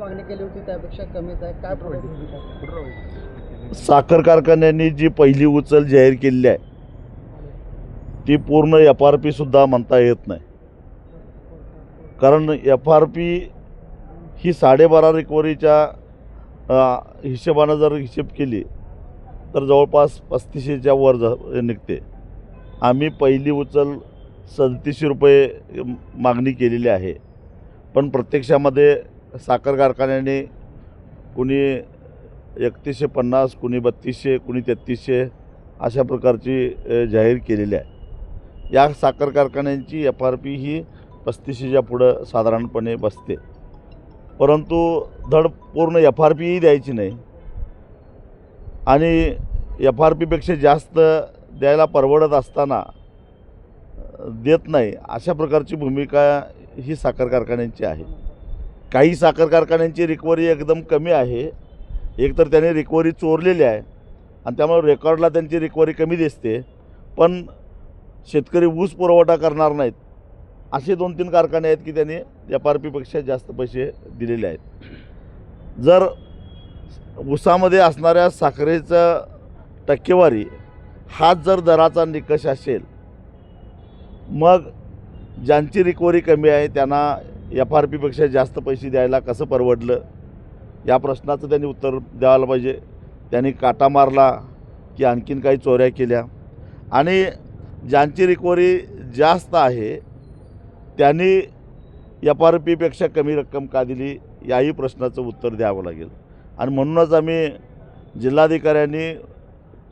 मागणी केली होती त्यापेक्षा कमीच आहे. काय? साखर कारखान्यांनी जी पहिली उचल जाहीर केलेली आहे ती पूर्ण एफ आर पी सुद्धा म्हणता येत नाही. कारण एफ आर पी ही साडेबारा रिकव्हरीच्या अ, हिशोबानं जर हिशेब केली तर जवळपास पस्तीसशेच्या वर ज निघते. आम्ही पहिली उचल सदतीसशे रुपये मागणी केलेली आहे. पण प्रत्यक्षामध्ये साखर कारखान्याने कुणी एकतीसशे पन्नास कुणी बत्तीसशे कुणी तेहतीसशे अशा प्रकारची जाहीर केलेली आहे. या साखर कारखान्यांची एफ आर पी ही पस्तीसशेच्या पुढं साधारणपणे बसते. परंतु धड पूर्ण एफ आर पीही द्यायची नाही. आणि एफ आर पीपेक्षा जास्त द्यायला परवडत असताना देत नाही अशा प्रकारची भूमिका ही साखर कारखान्यांची आहे. काही साखर कारखान्यांची रिकव्हरी एकदम कमी आहे. एकतर त्याने रिकव्हरी चोरलेली आहे. आणि त्यामुळे रेकॉर्डला त्यांची रिकव्हरी कमी दिसते. पण शेतकरी ऊस पुरवठा करणार नाहीत. असे दोन तीन कारखाने आहेत की त्यांनी एफ आर पीपेक्षा जास्त पैसे दिलेले आहेत. जर ऊसामध्ये असणाऱ्या साखरेचं टक्केवारी हाच जर दराचा निकष असेल मग ज्यांची रिकव्हरी कमी आहे त्यांना एफ आर पीपेक्षा जास्त पैसे द्यायला कसं परवडलं? या प्रश्नाचं त्यांनी उत्तर द्यायला पाहिजे. त्यांनी काटा मारला की आणखीन काही चोऱ्या केल्या. आणि ज्यांची रिकव्हरी जास्त आहे त्यांनी एफ आर पीपेक्षा कमी रक्कम का दिली? याही प्रश्नाचं उत्तर द्यावं लागेल. आणि म्हणूनच आम्ही जिल्हाधिकाऱ्यांनी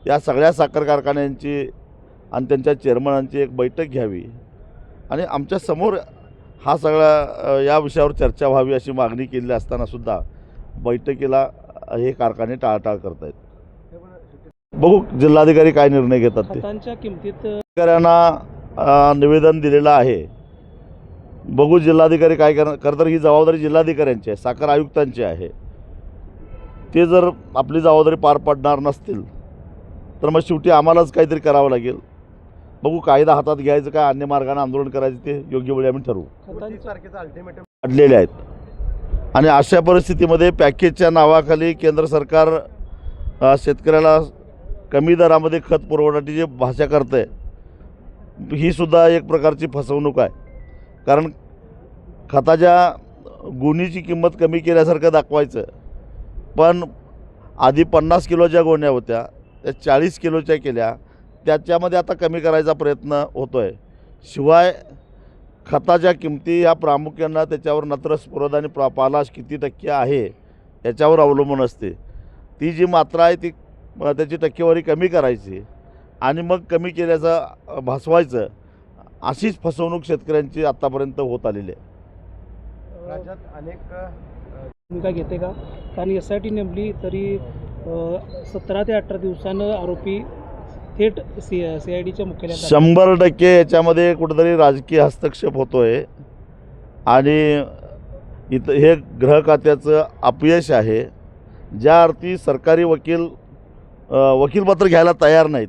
या सगळ्या साखर कारखान्यांची आणि त्यांच्या चेअरमनांची एक बैठक घ्यावी. आणि आमच्यासमोर हा सगळा या विषयावर चर्चा व्हावी अशी मागणी केलेली असतानासुद्धा बैठकीला हे कारखाने टाळाटाळ करत आहेत बघू जिल्हाधिकारी काय निर्णय घेतात ते. निवेदन दिलेलं आहे. बघू जिल्हाधिकारी काय कर खरं तर ही जबाबदारी जिल्हाधिकाऱ्यांची आहे साखर आयुक्तांची आहे. ते जर आपली जबाबदारी पार पाडणार नसतील तर मग शेवटी आम्हालाच काहीतरी करावं लागेल. बघू कायदा हातात घ्यायचं काय अन्य मार्गाने आंदोलन करायचं ते योग्य वेळी आम्ही ठरवू. काढलेले आहेत. आणि अशा परिस्थितीमध्ये पॅकेजच्या नावाखाली केंद्र सरकार शेतकऱ्याला कमी दरामध्ये खत पुरवठ्याची जी भाषा करतं आहे ही सुद्धा एक प्रकारची फसवणूक आहे. कारण खताच्या गुणीची किंमत कमी केल्यासारखं दाखवायचं. पण आधी पन्नास किलोच्या गोण्या होत्या त्या चाळीस किलोच्या केल्या त्याच्यामध्ये आता कमी करायचा प्रयत्न होतो आहे शिवाय खताच्या किमती ह्या प्रामुख्यानं त्याच्यावर नत्र स्फुरद आणि प्रा पालाश किती टक्के आहे याच्यावर अवलंबून असते. ती जी मात्रा आहे ती त्याची टक्केवारी कमी करायची आणि मग कमी केल्याचं भासवायचं अशीच फसवणूक शेतकऱ्यांची आत्तापर्यंत होत आलेली आहे. राज्यात अनेक भूमिका घेते का? कारण एस आय टी नेमली तरी सतरा ते अठरा दिवसानं आरोपी थेट सी सी आय डीच्या मुख्यालयात आले. शंभर टक्के याच्यामध्ये कुठंतरी राजकीय हस्तक्षेप होतो आहे आणि इथं हे गृह खात्याचं अपयश आहे. ज्या अर्थी सरकारी वकील अ, वकीलपत्र घ्यायला तयार नाहीत.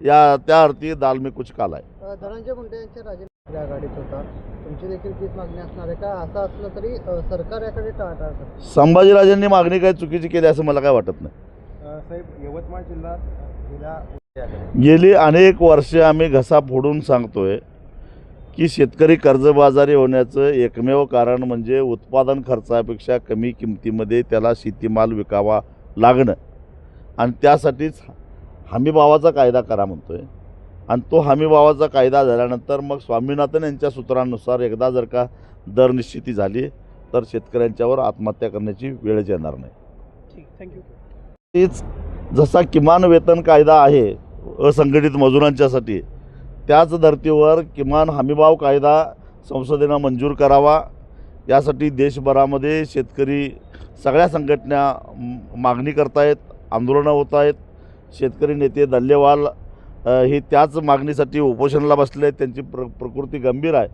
या त्या अर्थी दाल में कुछ काला आहे. अ, धनंजय मुंडे यांच्या राजीनामा आघाडीत होता. तुमची देखील तीच मागणी असणार आहे का? असं असलं तरी अ, सरकार याकडे टाळाटाळ करतं? संभाजीराजांनी मागणी काही चुकीची केली असं मला काय वाटत नाही. साहेब यवतमाळ जिल्ह्यात गेल्या गेली अनेक वर्षे आम्ही घसा फोडून सांगतोय की शेतकरी कर्जबाजारी होण्याचं एकमेव कारण म्हणजे उत्पादन खर्चापेक्षा कमी किमतीमध्ये त्याला शेतीमाल विकावा लागणं. आणि त्यासाठीच हमीभावाचा कायदा करा म्हणतोय. आणि तो हमीभावाचा कायदा झाल्यानंतर मग स्वामीनाथन यांच्या सूत्रानुसार एकदा जर का दर निश्चिती झाली तर शेतकऱ्यांच्यावर आत्महत्या करण्याची वेळच येणार नाही. ठीक थँक्यू. तीच जसा किमान वेतन कायदा आहे असंघटित मजुरांच्यासाठी. त्याच धर्तीवर किमान हमीभाव कायदा संसदेनं मंजूर करावा. यासाठी देशभरामध्ये शेतकरी सगळ्या संघटना मागणी करतायत आंदोलनं होत आहेत शेतकरी नेते दल्लेवाल हे त्याच मागणीसाठी उपोषणाला बसले आहेत त्यांची प्र प्रकृती गंभीर आहे.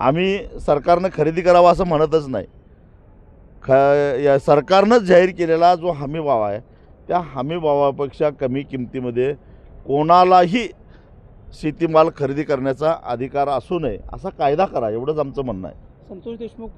आम्ही सरकारनं खरेदी करावा असं म्हणतच नाही. ख या सरकारनंच जाहीर केलेला जो हमीभाव आहे त्या हमीभावापेक्षा कमी किमतीमध्ये कोणालाही शेतीमाल खरेदी करण्याचा अधिकार असू नये असा कायदा करा एवढंच आमचं म्हणणं आहे. संतोष देशमुख